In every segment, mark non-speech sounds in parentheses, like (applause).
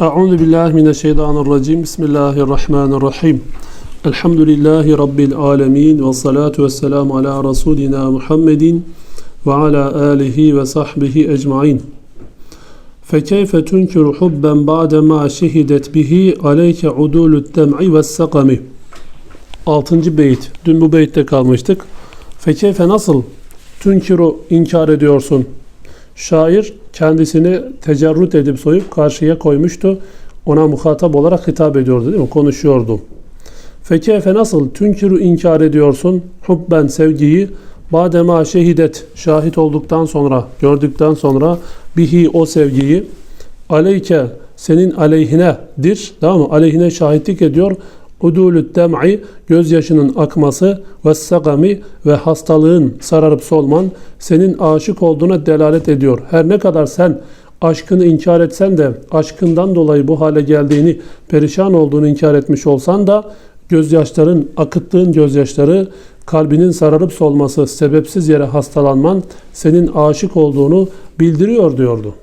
Euzu billahi mineşşeytanirracim. Bismillahirrahmanirrahim. Elhamdülillahi rabbil alamin ve salatu vesselamu ala rasulina Muhammedin ve ala alihi ve sahbihi ecmaîn. Fekeyfe tunkiru hubben ba'de ma şehidet bihi aleyke udulud dem'i ve sakami. 6. beyit. Dün bu beytte kalmıştık. Fekeyfe nasıl tunkiru inkar ediyorsun? Şair kendisini tecerrüt edip soyup karşıya koymuştu. Ona muhatap olarak hitap ediyordu değil mi? Konuşuyordu. Fekeyfe nasıl tünkiru inkar ediyorsun? Hubben sevgiyi badema şehidet şahit olduktan sonra gördükten sonra bihi o sevgiyi aleyke senin aleyhinedir tamam mı? Aleyhine şahitlik ediyor. Udulü dem'i gözyaşının akması ve sagami ve hastalığın sararıp solman senin aşık olduğuna delalet ediyor. Her ne kadar sen aşkını inkar etsen de aşkından dolayı bu hale geldiğini, perişan olduğunu inkar etmiş olsan da gözyaşların, akıttığın gözyaşları, kalbinin sararıp solması, sebepsiz yere hastalanman senin aşık olduğunu bildiriyor diyordu.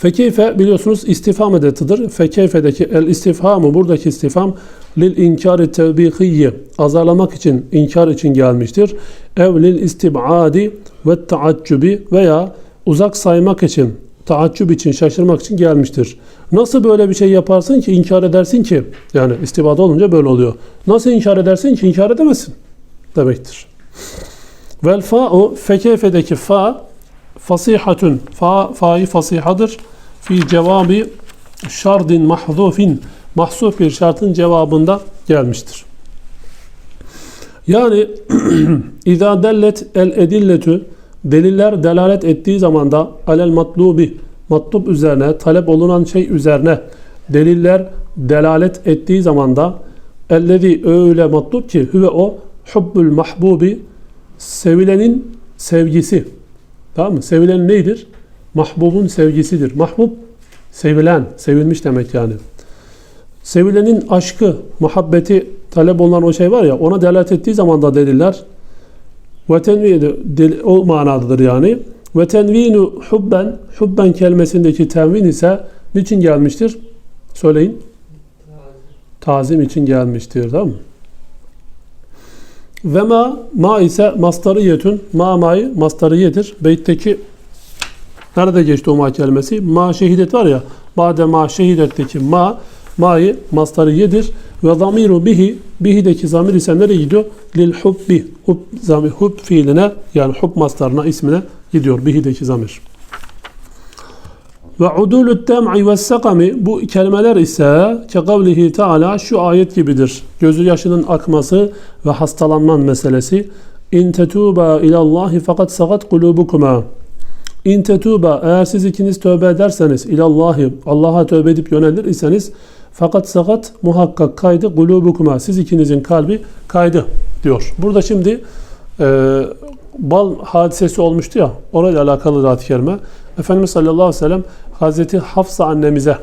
Fekeyfe biliyorsunuz istifham edatıdır. Fekeyfe'deki el istifhamı buradaki istifham lil inkari tevbihiyye azarlamak için, inkar için gelmiştir. Ev lil istibadi ve taaccubi veya uzak saymak için, taaccüp için, şaşırmak için gelmiştir. Nasıl böyle bir şey yaparsın ki, inkar edersin ki? Yani istibada olunca böyle oluyor. Nasıl inkar edersin ki, inkar edemezsin demektir. Vel fa'u fekeyfedeki fa fasihatun. Fa, fa'yı fasihadır. Fi cevabi şardin mahzufin. Mahsuf bir şartın cevabında gelmiştir. Yani (clears throat) İza dellet el edilletü deliller delalet ettiği zaman da alel matlubi matlub üzerine talep olunan şey üzerine deliller delalet ettiği zaman da ellezi öyle matlub ki hüve o hubbul mahbubi sevilenin sevgisi tamam mı? Sevilen neydir? Mahbubun sevgisidir. Mahbub sevilen, sevilmiş demek yani. Sevilenin aşkı, muhabbeti talep olunan o şey var ya ona delalet ettiği zaman da deliller ve tenvini o manadadır yani. Ve tenvinu hubben hubben kelimesindeki tenvin ise niçin gelmiştir? Söyleyin. Tazim için gelmiştir. Tamam mı? Ve ma, ma ise mastariyetün, ma ma'yı mastariyedir. Beytteki nerede geçti o ma kelimesi? Ma şehidet var ya, bade ma şehidetteki ma, ma'yı mastariyedir. Ve zamiru bihi, bihideki zamir ise nereye gidiyor? Lil hubbi, hub, zamir, hub fiiline yani hub mastarına, ismine gidiyor bihideki zamir. Ve udulü tem'i ve sakami bu kelimeler ise ke kavlihi teala şu ayet gibidir. Gözü yaşının akması ve hastalanman meselesi. İn tetuba ilallahi fakat sakat kulubukuma. İn tetuba eğer siz ikiniz tövbe ederseniz ilallahi Allah'a tövbe edip yönelir iseniz fakat sakat muhakkak kaydı kulubukuma siz ikinizin kalbi kaydı diyor. Burada şimdi e, bal hadisesi olmuştu ya orayla alakalı da kerime. Efendimiz sallallahu aleyhi ve sellem Hazreti Hafsa annemize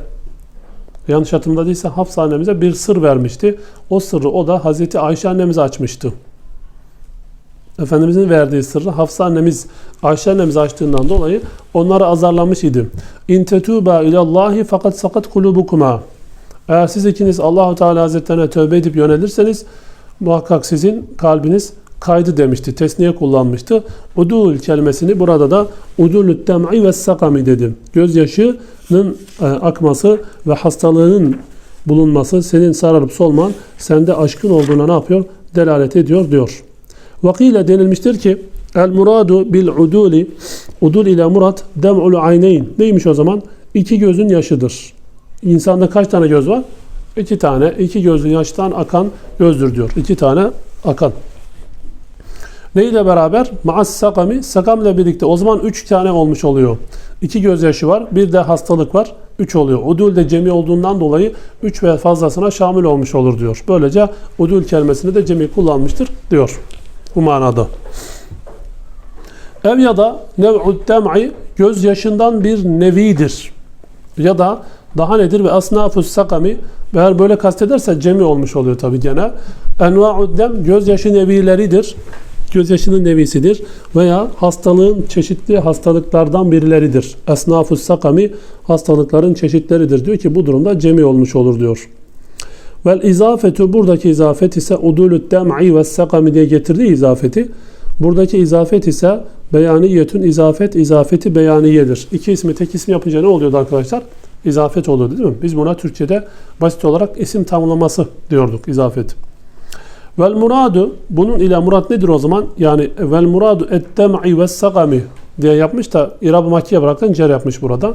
yanlış hatırlamda değilse Hafsa annemize bir sır vermişti. O sırrı o da Hazreti Ayşe annemize açmıştı. Efendimizin verdiği sırrı Hafsa annemiz Ayşe annemiz açtığından dolayı onları azarlamış idi. İn tetuba ilallahi fakat sakat kulubukuma. Eğer siz ikiniz Allahu Teala Hazretlerine tövbe edip yönelirseniz muhakkak sizin kalbiniz kaydı demişti. Tesniye kullanmıştı. Udul kelimesini burada da udulü tem'i ve sakami dedim. Gözyaşının e, akması ve hastalığının bulunması senin sararıp solman sende aşkın olduğuna ne yapıyor? Delalet ediyor diyor. Vakile denilmiştir ki el muradu bil uduli udul ile murat dem'ul ayneyn. Neymiş o zaman? İki gözün yaşıdır. İnsanda kaç tane göz var? İki tane. İki gözün yaştan akan gözdür diyor. İki tane akan. Ne ile beraber? Ma'as sakami. Sakamla birlikte. O zaman üç tane olmuş oluyor. İki gözyaşı var. Bir de hastalık var. Üç oluyor. Udul de cemi olduğundan dolayı üç ve fazlasına şamil olmuş olur diyor. Böylece udul kelimesini de cemi kullanmıştır diyor. Bu manada. Ev ya da nev'ud dem'i gözyaşından bir nevidir. Ya da daha nedir? Ve asnafus sakami eğer böyle kastederse cemi olmuş oluyor tabi gene. Enva'ud dem gözyaşı nevileridir. Gözyaşının nevisidir veya hastalığın çeşitli hastalıklardan birileridir. Esnafus sakami hastalıkların çeşitleridir diyor ki bu durumda cemi olmuş olur diyor. Vel izafetü buradaki izafet ise udulü dem'i ve sakami diye getirdiği izafeti. Buradaki izafet ise beyaniyetün izafet izafeti beyaniyedir. İki ismi tek isim yapınca ne oluyordu arkadaşlar? İzafet oluyordu değil mi? Biz buna Türkçe'de basit olarak isim tamlaması diyorduk izafet. Vel muradu bunun ile murat nedir o zaman? Yani vel muradu et dem'i ve sakami diye yapmış da İrab-ı Makkiye bıraktan cer yapmış burada.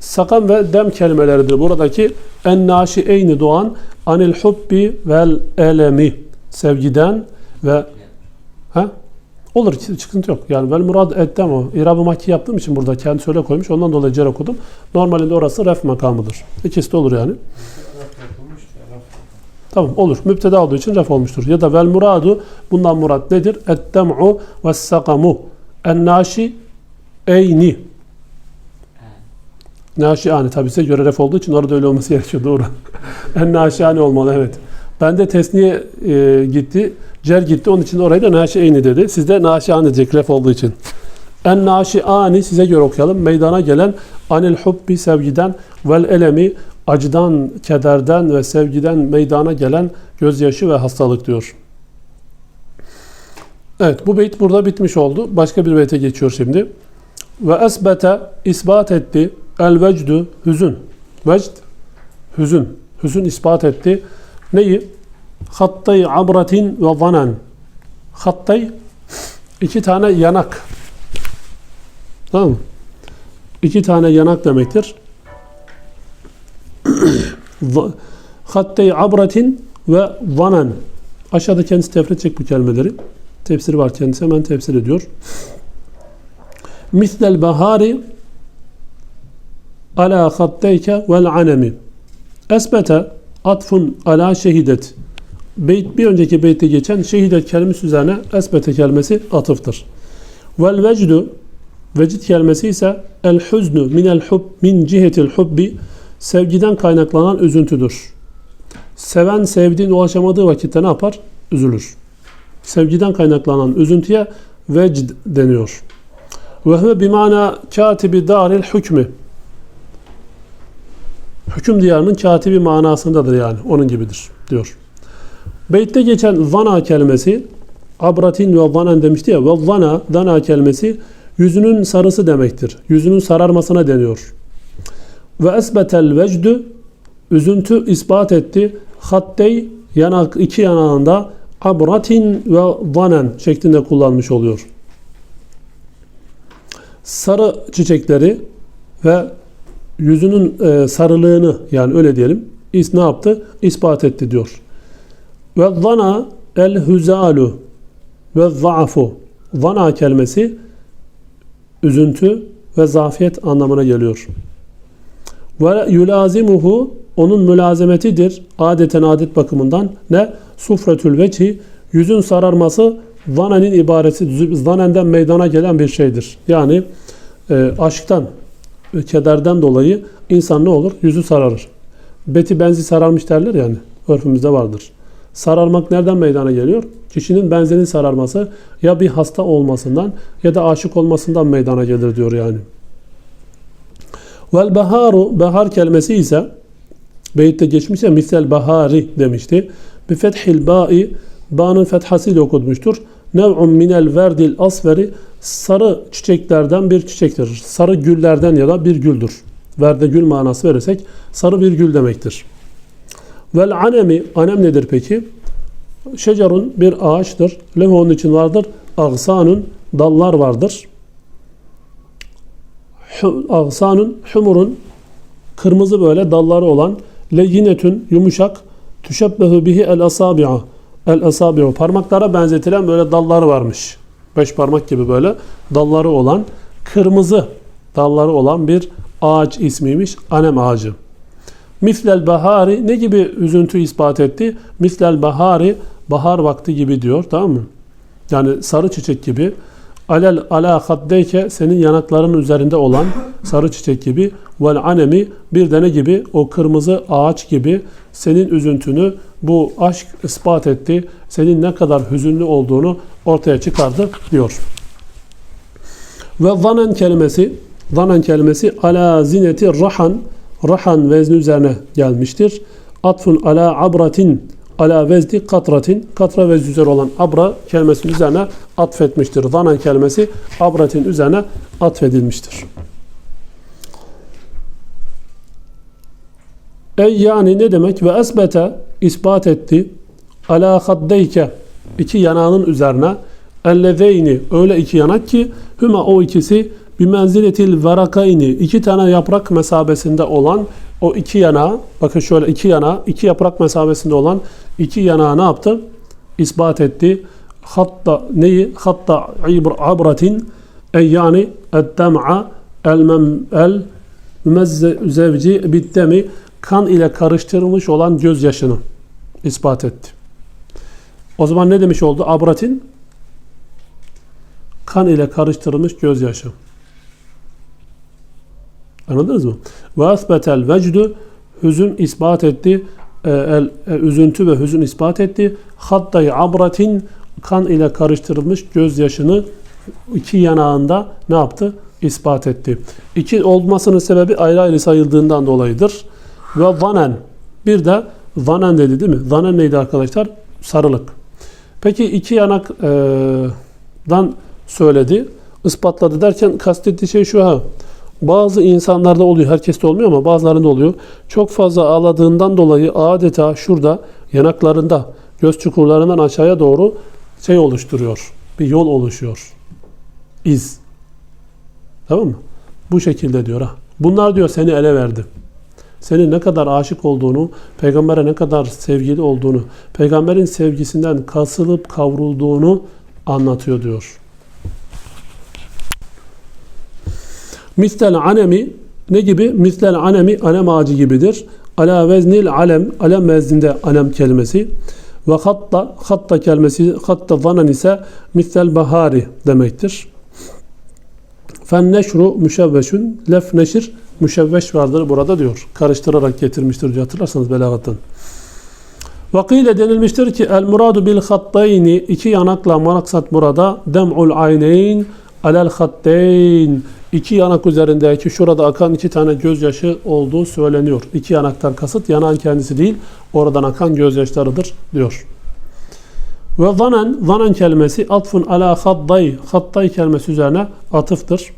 Sakam ve dem kelimeleridir. Buradaki en naşieyni doğan anil hubbi vel elemi sevgiden ve ha? Olur sıkıntı yok. Yani vel murad ettem o. İrab-ı makki yaptığım için burada kendi öyle koymuş. Ondan dolayı cer okudum. Normalinde orası ref makamıdır. İkisi de olur yani. Tamam olur. Müpteda olduğu için ref olmuştur. Ya da vel muradu bundan murat nedir? Ettem'u ve sakamu. En naşi eyni. Naşiani tabi size göre ref olduğu için orada öyle olması (laughs) gerekiyor. Doğru. en naşiani olmalı evet. Bende tesniye e, gitti. Cer gitti. Onun için orayı da naşieni dedi. Sizde naşiani diyecek ref olduğu için. En naşiani size göre okuyalım. Meydana gelen anil hubbi sevgiden vel elemi acıdan, kederden ve sevgiden meydana gelen gözyaşı ve hastalık diyor. Evet bu beyt burada bitmiş oldu. Başka bir beyte geçiyor şimdi. Ve esbete ispat etti el vecdü hüzün. Vecd hüzün. Hüzün ispat etti. Neyi? Hattay abratin ve zanen. Hattay iki tane yanak. Tamam mı? İki tane yanak demektir. Hattay abratin ve zanen. Aşağıda kendisi tefsir edecek bu kelimeleri. Tefsiri var kendisi hemen tefsir ediyor. Mislel bahari ala hatteyke vel anemi. Esbete atfun ala şehidet. Beyt, bir önceki beytte geçen şehidet kelimesi üzerine esbete kelimesi atıftır. Vel vecdu vecid kelimesi ise el huznu minel hub min cihetil hubbi sevgiden kaynaklanan üzüntüdür. Seven sevdiğin ulaşamadığı vakitte ne yapar? Üzülür. Sevgiden kaynaklanan üzüntüye vecd deniyor. Ve huve bimana katibi daril hükmü. Hüküm diyarının katibi manasındadır yani. Onun gibidir diyor. Beytte geçen zana kelimesi abratin ve zanen demişti ya ve zana, dana kelimesi yüzünün sarısı demektir. Yüzünün sararmasına deniyor. Ve esbetel vecdü üzüntü ispat etti. Hattey yanak iki yanağında abratin ve zanen şeklinde kullanmış oluyor. Sarı çiçekleri ve yüzünün e, sarılığını yani öyle diyelim is ne yaptı? İspat etti diyor. Ve zana el huzalu ve zaafu. Zana kelimesi üzüntü ve zafiyet anlamına geliyor. Ve yulazimuhu onun mülazemetidir. Adeten adet bakımından ne? Sufretül veçhi yüzün sararması zanenin ibaresi zanenden meydana gelen bir şeydir. Yani e, aşktan kederden dolayı insan ne olur? Yüzü sararır. Beti benzi sararmış derler yani. Örfümüzde vardır. Sararmak nereden meydana geliyor? Kişinin benzinin sararması ya bir hasta olmasından ya da aşık olmasından meydana gelir diyor yani. Vel baharu, bahar kelimesi ise beyitte geçmişse misel bahari demişti. Bi fethil ba'i, ba'nın fethasıyla okutmuştur. Nev'un minel verdil asveri, sarı çiçeklerden bir çiçektir. Sarı güllerden ya da bir güldür. Verde gül manası verirsek sarı bir gül demektir. Vel anemi, anem nedir peki? Şecerun bir ağaçtır. Lehu onun için vardır. Ağsanun, dallar vardır. Ağsanun, humurun, kırmızı böyle dalları olan. Leyinetün, yumuşak. Tüşebbehu bihi el asabi'a. El asabi'u, parmaklara benzetilen böyle dalları varmış. Beş parmak gibi böyle dalları olan, kırmızı dalları olan bir ağaç ismiymiş. Anem ağacı. Mislel bahari ne gibi üzüntü ispat etti? Mislel bahari bahar vakti gibi diyor tamam mı? Yani sarı çiçek gibi alel ala haddeyke senin yanaklarının üzerinde olan sarı çiçek gibi vel anemi bir de ne gibi o kırmızı ağaç gibi senin üzüntünü bu aşk ispat etti. Senin ne kadar hüzünlü olduğunu ortaya çıkardı diyor. Ve zanen kelimesi zanen kelimesi ala zineti rahan rahan vezni üzerine gelmiştir. Atfun ala abratin ala vezni katratin katra vezni üzerine olan abra kelimesinin üzerine atfetmiştir. Zanen kelimesi abratin üzerine atfedilmiştir. Ey yani ne demek? Ve esbete ispat etti. Ala haddeyke iki yanağının üzerine ellezeyni öyle iki yanak ki hüma o ikisi bir menziletil varakayni iki tane yaprak mesabesinde olan o iki yana bakın şöyle iki yana iki yaprak mesabesinde olan iki yana ne yaptı? İspat etti. Hatta neyi? Hatta ibr abratin ey yani mem el mümezzevci bittemi kan ile karıştırılmış olan gözyaşını ispat etti. O zaman ne demiş oldu? Abratin kan ile karıştırılmış gözyaşı. Anladınız mı? Ve asbetel vecdü hüzün ispat etti. E, el, e, üzüntü ve hüzün ispat etti. Hattayı abratin kan ile karıştırılmış gözyaşını iki yanağında ne yaptı? İspat etti. İki olmasının sebebi ayrı ayrı sayıldığından dolayıdır. Ve zanen. Bir de zanen dedi değil mi? Zanen neydi arkadaşlar? Sarılık. Peki iki yanaktan söyledi, ispatladı derken kastettiği şey şu ha. Bazı insanlarda oluyor, herkeste olmuyor ama bazılarında oluyor. Çok fazla ağladığından dolayı adeta şurada yanaklarında, göz çukurlarından aşağıya doğru şey oluşturuyor. Bir yol oluşuyor. İz. Tamam mı? Bu şekilde diyor ha. Bunlar diyor seni ele verdi. Senin ne kadar aşık olduğunu, peygambere ne kadar sevgili olduğunu, peygamberin sevgisinden kasılıp kavrulduğunu anlatıyor diyor. Mistel anemi ne gibi? Mistel anemi alem ağacı gibidir. Ala veznil alem, alem vezninde alem kelimesi. Ve hatta, hatta kelimesi, hatta zanen ise mistel bahari demektir. Fen neşru müşevveşün, lef neşir müşevveş vardır burada diyor. Karıştırarak getirmiştir diyor hatırlarsanız belagattan. Vakile denilmiştir ki el muradu bil hattayni iki yanakla manaksat burada dem'ul ayneyn alel hatteyn iki yanak üzerindeki şurada akan iki tane gözyaşı olduğu söyleniyor. İki yanaktan kasıt yanağın kendisi değil oradan akan gözyaşlarıdır diyor. Ve zanen, zanen kelimesi atfun ala hadday, hadday kelimesi üzerine atıftır.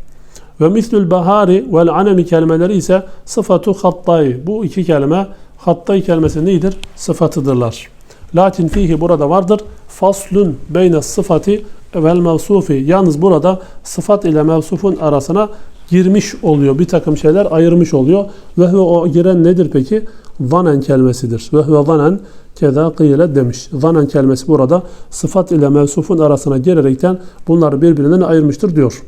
Ve mislül bahari vel anemi kelimeleri ise sıfatu hattay. Bu iki kelime hattay kelimesi nedir? Sıfatıdırlar. Lakin fihi burada vardır. Faslun beyne sıfati vel mevsufi. Yalnız burada sıfat ile mevsufun arasına girmiş oluyor. Bir takım şeyler ayırmış oluyor. Ve o giren nedir peki? Zanen kelimesidir. Ve huve zanen keda kıyle demiş. Zanen kelimesi burada sıfat ile mevsufun arasına girerekten bunları birbirinden ayırmıştır diyor.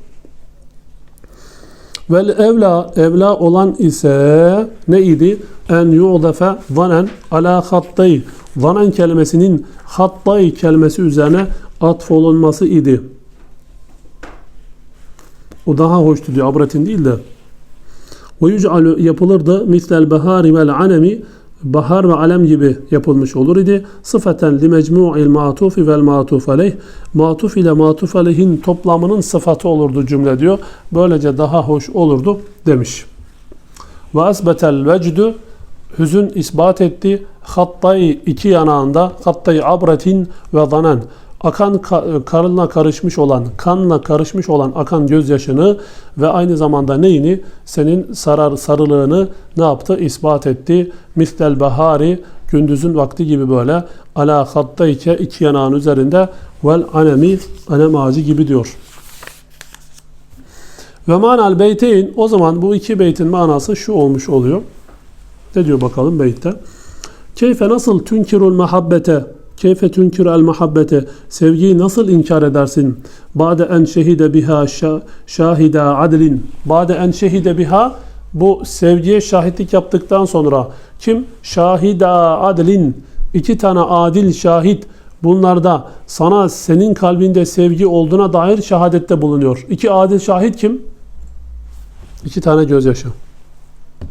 Vel evla evla olan ise ne idi? En yu'defe zanen ala hattay. Zanen kelimesinin hattay kelimesi üzerine atfolunması idi. O daha hoştu diyor. Abretin değil de. Ve yüc'alu yapılırdı mislel bahari vel anemi bahar ve alem gibi yapılmış olur idi. Sıfaten li mecmu'il ma'tufi vel ma'tuf aleyh. Matuf ile matuf aleyhin toplamının sıfatı olurdu cümle diyor. Böylece daha hoş olurdu demiş. Ve asbetel vecdü hüzün ispat etti. Hattay iki yanağında hattay abretin ve zanen akan karınla karışmış olan, kanla karışmış olan akan gözyaşını ve aynı zamanda neyini? Senin sarar sarılığını ne yaptı? İspat etti. Mistel bahari gündüzün vakti gibi böyle ala hattayke iki yanağın üzerinde vel anemi anem ağacı gibi diyor. Ve manal beyteyn o zaman bu iki beytin manası şu olmuş oluyor. Ne diyor bakalım beytte? Keyfe nasıl tünkirul mahabbete Keyfe tünkür el muhabbete sevgiyi nasıl inkar edersin? Bade en şehide biha şahide adlin. Bade en şehide biha bu sevgiye şahitlik yaptıktan sonra kim? Şahida adlin. iki tane adil şahit bunlarda sana senin kalbinde sevgi olduğuna dair şehadette bulunuyor. İki adil şahit kim? İki tane gözyaşı.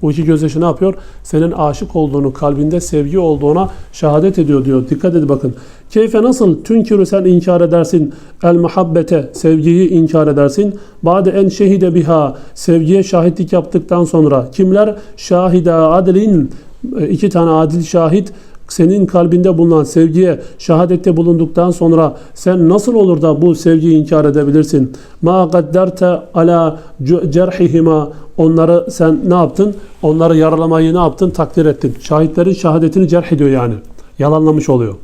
Bu iki gözyaşı ne yapıyor? Senin aşık olduğunu, kalbinde sevgi olduğuna şehadet ediyor diyor. Dikkat edin bakın. Keyfe nasıl tünkürü sen inkar edersin el muhabbete sevgiyi inkar edersin. Bade en şehide biha sevgiye şahitlik yaptıktan sonra kimler? Şahide adilin iki tane adil şahit senin kalbinde bulunan sevgiye şehadette bulunduktan sonra sen nasıl olur da bu sevgiyi inkar edebilirsin? Ma gadderte ala cerhihima onları sen ne yaptın? Onları yaralamayı ne yaptın? Takdir ettin. Şahitlerin şehadetini cerh ediyor yani. Yalanlamış oluyor.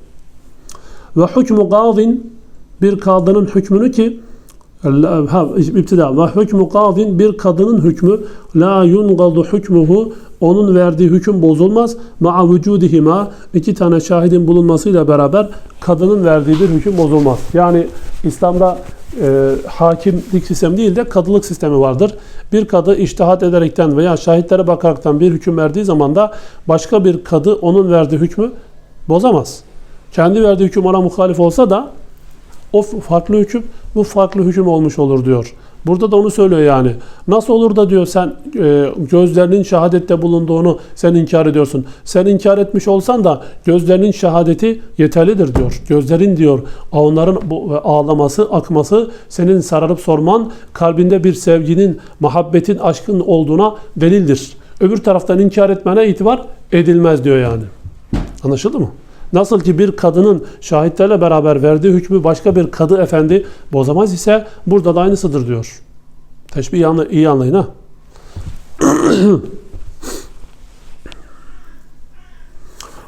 Ve hükmü gazin bir kadının hükmünü ki iptida ve hükmü kadin bir kadının hükmü la yungadu hükmuhu onun verdiği hüküm bozulmaz. Ma'a vücudihima iki tane şahidin bulunmasıyla beraber kadının verdiği bir hüküm bozulmaz. Yani İslam'da e, hakimlik sistemi değil de kadılık sistemi vardır. Bir kadı iştihat ederekten veya şahitlere bakaraktan bir hüküm verdiği zaman da başka bir kadı onun verdiği hükmü bozamaz. Kendi verdiği hüküm ona muhalif olsa da o farklı hüküm, bu farklı hüküm olmuş olur diyor. Burada da onu söylüyor yani. Nasıl olur da diyor sen e, gözlerinin şehadette bulunduğunu sen inkar ediyorsun. Sen inkar etmiş olsan da gözlerinin şehadeti yeterlidir diyor. Gözlerin diyor onların bu, ağlaması, akması senin sararıp sorman kalbinde bir sevginin, muhabbetin, aşkın olduğuna delildir. Öbür taraftan inkar etmene itibar edilmez diyor yani. Anlaşıldı mı? Nasıl ki bir kadının şahitlerle beraber verdiği hükmü başka bir kadı efendi bozamaz ise burada da aynısıdır diyor. Teşbih iyi anlayın ha. (clears throat)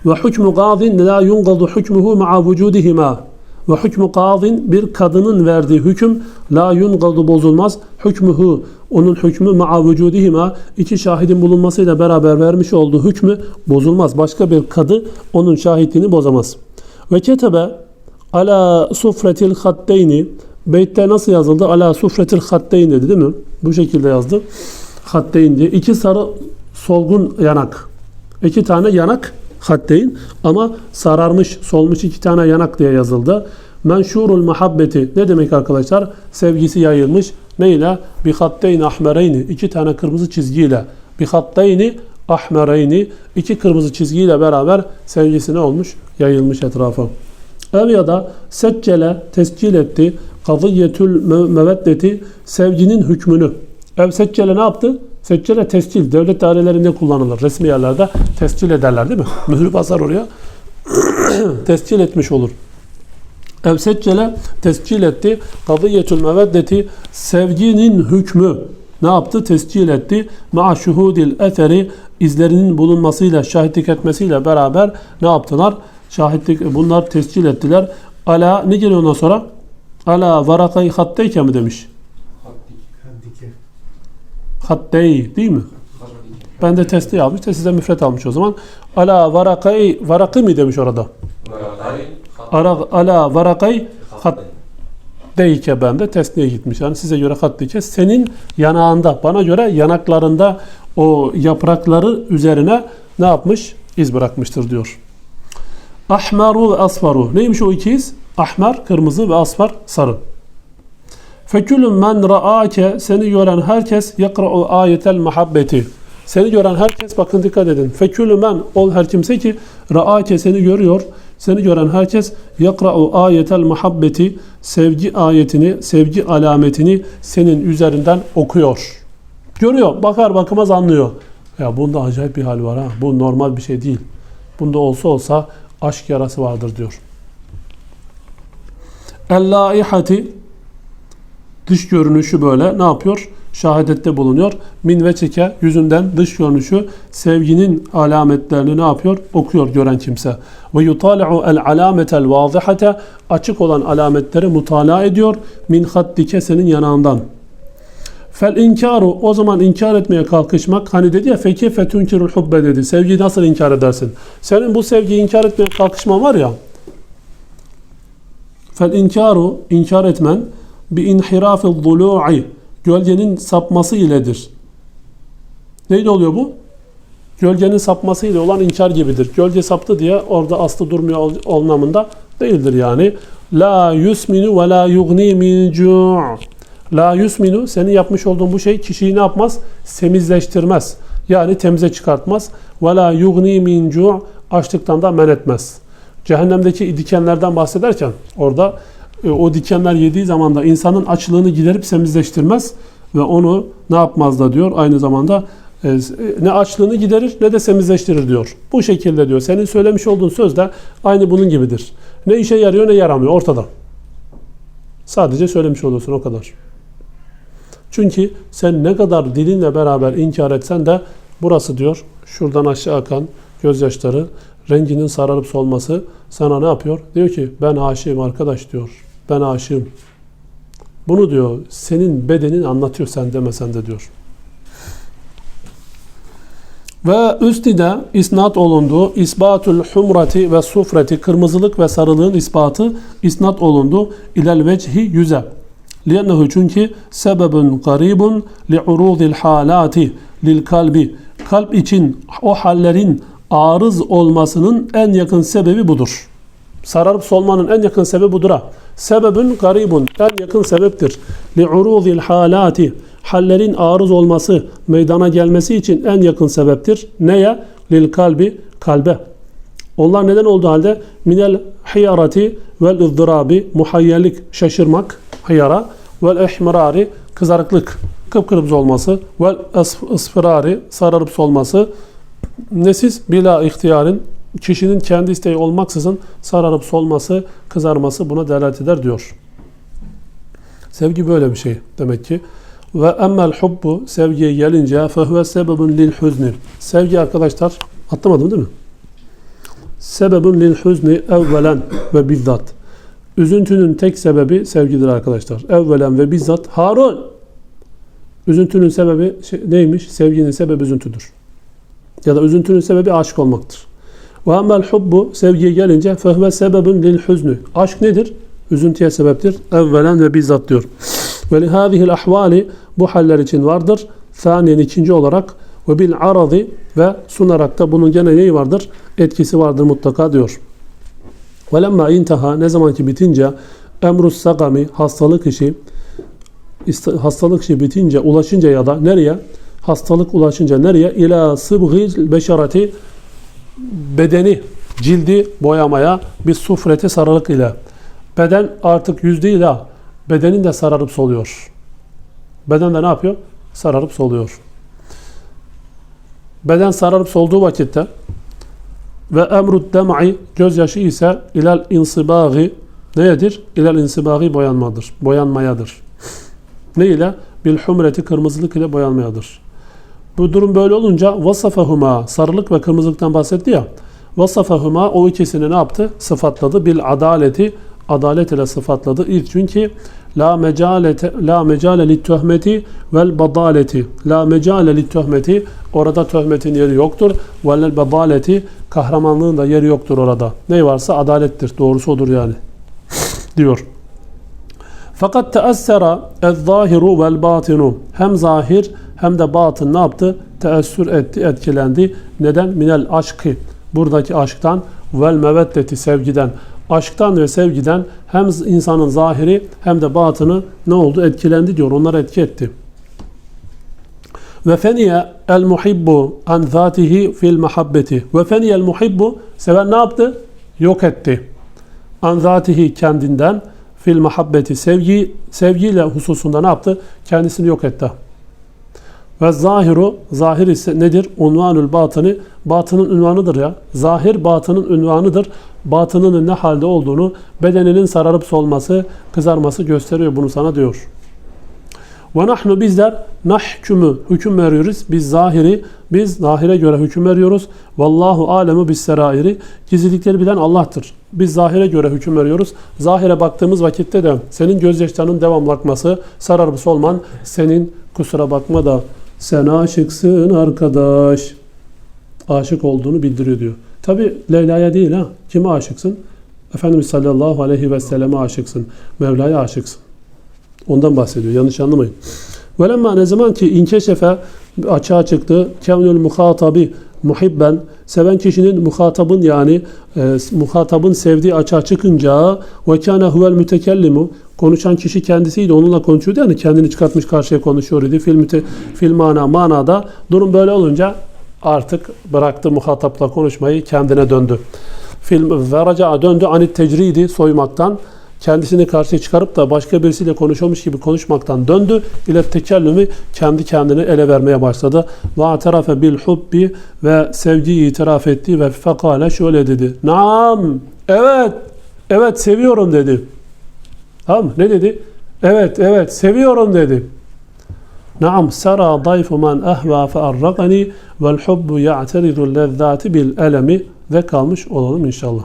Ve hükmü gazin la yungadu hükmuhu ma'a vücudihima. Ve hükmü kadin bir kadının verdiği hüküm la yungadu bozulmaz. Hükmühü onun hükmü ma'a vücudihima iki şahidin bulunmasıyla beraber vermiş olduğu hükmü bozulmaz. Başka bir kadı onun şahitliğini bozamaz. Ve ketebe ala sufretil hatteyni Beytte nasıl yazıldı? Ala sufretil hatteyn dedi değil mi? Bu şekilde yazdı. Hatteyn diye. İki sarı solgun yanak. İki tane yanak hatteyn ama sararmış, solmuş iki tane yanak diye yazıldı. Menşurul muhabbeti ne demek arkadaşlar? Sevgisi yayılmış. Neyle? Bi hatteyn ahmereyni. iki tane kırmızı çizgiyle. Bi hatteyni ahmereyni. iki kırmızı çizgiyle beraber sevgisi ne olmuş? Yayılmış etrafa. Ev ya da seccele tescil etti. Kadiyetül meveddeti sevginin hükmünü. Ev seccele ne yaptı? Seccele tescil. Devlet dairelerinde kullanılır. Resmi yerlerde tescil ederler değil mi? Mührü basar oraya. (clears throat) tescil etmiş olur. Ev seccele tescil etti. Kadiyetül meveddeti sevginin hükmü ne yaptı? Tescil etti. Ma şuhudil eteri izlerinin bulunmasıyla, şahitlik etmesiyle beraber ne yaptılar? Şahitlik bunlar tescil ettiler. Ala ne geliyor ondan sonra? Ala varakayı hatteyke mi demiş? Hattey değil mi? Ben de testi yapmış. Testi de müfret almış o zaman. Ala varakay varakı mı demiş orada? Ara, ala varakay hatteyke ben de testiye gitmiş. Yani size göre hatteyke senin yanağında bana göre yanaklarında o yaprakları üzerine ne yapmış? İz bırakmıştır diyor. Ahmaru ve asfaru. Neymiş o iki iz? Ahmer kırmızı ve asfar sarı. Fekülün men ra'ake seni gören herkes yakra'u ayetel muhabbeti. Seni gören herkes bakın dikkat edin. Fekülü men ol her kimse ki ra'ake seni görüyor. Seni gören herkes yakra'u ayetel muhabbeti sevgi ayetini, sevgi alametini senin üzerinden okuyor. Görüyor, bakar bakmaz anlıyor. Ya bunda acayip bir hal var ha. Bu normal bir şey değil. Bunda olsa olsa aşk yarası vardır diyor. El-laihati dış görünüşü böyle ne yapıyor? Şahadette bulunuyor. Min ve çeke yüzünden dış görünüşü sevginin alametlerini ne yapıyor? Okuyor gören kimse. Ve yutali'u el alametel vazihate açık olan alametleri mutala ediyor. Min haddike senin yanağından. Fel inkaru o zaman inkar etmeye kalkışmak hani dedi ya feki fetunkirul hubbe dedi. Sevgiyi nasıl inkar edersin? Senin bu sevgiyi inkar etmeye kalkışman var ya Fel inkaru inkar etmen bi inhirafil zulu'i gölgenin sapması iledir. Neydi oluyor bu? Gölgenin sapması ile olan inkar gibidir. Gölge saptı diye orada aslı durmuyor anlamında Değildir yani. La yusminu ve la yugni min cu'. La yusminu senin yapmış olduğun bu şey kişiyi ne yapmaz? Semizleştirmez. Yani temize çıkartmaz. Ve la yugni min cu' açlıktan da men etmez. Cehennemdeki dikenlerden bahsederken orada o dikenler yediği zaman da insanın açlığını giderip semizleştirmez ve onu ne yapmaz da diyor aynı zamanda e, ne açlığını giderir ne de semizleştirir diyor. Bu şekilde diyor. Senin söylemiş olduğun söz de aynı bunun gibidir. Ne işe yarıyor ne yaramıyor ortada. Sadece söylemiş oluyorsun o kadar. Çünkü sen ne kadar dilinle beraber inkar etsen de burası diyor şuradan aşağı akan gözyaşları renginin sararıp solması sana ne yapıyor? Diyor ki ben aşığım arkadaş diyor. Ben aşığım. Bunu diyor senin bedenin anlatıyor sen demesen de diyor. Ve üstüde isnat olundu. İsbatul humrati ve sufreti kırmızılık ve sarılığın ispatı isnat olundu. İlel vecihi yüze. Liyennehu çünkü sebebun garibun li urudil halati lil kalbi. Kalp için o hallerin arız olmasının en yakın sebebi budur. Sararıp solmanın en yakın sebebi budur. ha. Sebebün garibun en yakın sebeptir. Li urudil halati hallerin arız olması, meydana gelmesi için en yakın sebeptir. Neye? Lil kalbi, kalbe. Onlar neden olduğu halde minel hiyarati vel ızdirabi muhayyerlik, şaşırmak, hiyara vel ihmirari, kızarıklık, kıpkırmızı olması vel ısfirari, sararıp solması nesiz bila ihtiyarın kişinin kendi isteği olmaksızın sararıp solması, kızarması buna delalet eder diyor. Sevgi böyle bir şey demek ki. Ve emmel hubbu sevgiye gelince fehve sebebun lil huzni. Sevgi arkadaşlar atlamadım değil mi? Sebebun lil huzni evvelen ve bizzat. Üzüntünün tek sebebi sevgidir arkadaşlar. Evvelen ve bizzat Harun. Üzüntünün sebebi şey, neymiş? Sevginin sebebi üzüntüdür. Ya da üzüntünün sebebi aşık olmaktır. Ve emmel hubbu sevgiye gelince fehve sebebun lil huzni. Aşk nedir? Üzüntüye sebeptir. Evvelen ve bizzat diyor. Ve lihâzihil ahvali bu haller için vardır. Saniyen ikinci olarak ve bil arazi ve sunarak da bunun gene neyi vardır? Etkisi vardır mutlaka diyor. Ve lemma intaha ne zaman ki bitince emrus sagami hastalık işi hastalık işi bitince ulaşınca ya da nereye? Hastalık ulaşınca nereye? İla sıbgil beşareti bedeni cildi boyamaya bir sufreti sarılık ile beden artık yüz değil ha bedenin de sararıp soluyor. Beden de ne yapıyor? Sararıp soluyor. Beden sararıp solduğu vakitte ve emrut dem'i gözyaşı ise ilal insibagi nedir? İlal insibagi boyanmadır. Boyanmayadır. Ne ile? Bil humreti kırmızılık ile boyanmayadır. Bu durum böyle olunca vasafahuma sarılık ve kırmızılıktan bahsetti ya. Vasafahuma o ikisini ne yaptı? Sıfatladı. Bil adaleti adalet ile sıfatladı. İz çünkü la mecalete la mecale lit töhmeti vel badaleti. La mecale lit töhmeti orada töhmetin yeri yoktur. Vel badaleti kahramanlığın da yeri yoktur orada. Ne varsa adalettir. Doğrusu odur yani. (laughs) diyor. Fakat teessera ez-zahiru vel batinu. Hem zahir hem de batın ne yaptı? Teessür etti, etkilendi. Neden? Minel aşkı. Buradaki aşktan vel meveddeti sevgiden aşktan ve sevgiden hem insanın zahiri hem de batını ne oldu? Etkilendi diyor. Onlar etki etti. Ve feniye el muhibbu an zatihi fil mahabbeti. Ve feniye el muhibbu seven ne yaptı? Yok etti. An zatihi kendinden fil mahabbeti sevgi sevgiyle hususunda ne yaptı? Kendisini yok etti. Ve zahiru zahir ise nedir? Unvanül batını batının ünvanıdır ya. Zahir batının ünvanıdır. Batının ne halde olduğunu, bedeninin sararıp solması, kızarması gösteriyor bunu sana diyor. Ve nahnu bizler nahkümü hüküm veriyoruz. Biz zahiri, biz zahire göre hüküm veriyoruz. Vallahu alemu bis serairi. Gizlilikleri bilen Allah'tır. Biz zahire göre hüküm veriyoruz. Zahire baktığımız vakitte de senin gözyaşlarının devamlı akması, sararıp solman, senin kusura bakma da sen aşıksın arkadaş. Aşık olduğunu bildiriyor diyor. Tabi Leyla'ya değil ha. Kime aşıksın? Efendimiz sallallahu aleyhi ve selleme aşıksın. Mevla'ya aşıksın. Ondan bahsediyor. Yanlış anlamayın. Velemma ne zaman ki inkeşefe açığa çıktı kevnül muhatabi muhibben seven kişinin muhatabın yani e, muhatabın sevdiği açığa çıkınca ve kana huvel mütekellimu konuşan kişi kendisiydi onunla konuşuyordu yani kendini çıkartmış karşıya konuşuyor idi fil, müte, fil mana manada durum böyle olunca artık bıraktı muhatapla konuşmayı kendine döndü. Film ve raca'a döndü anit tecridi soymaktan kendisini karşıya çıkarıp da başka birisiyle konuşuyormuş gibi konuşmaktan döndü. ile tekellümü kendi kendini ele vermeye başladı. Ve atarafe bil hubbi ve sevgiyi itiraf etti ve fekale şöyle dedi. Naam, evet, evet seviyorum dedi. Tamam mı? Ne dedi? Evet, evet seviyorum dedi. Naam sara dayfu man ahva fe arrakani vel hubbu ya'teridu lezzati bil elemi ve kalmış olalım inşallah.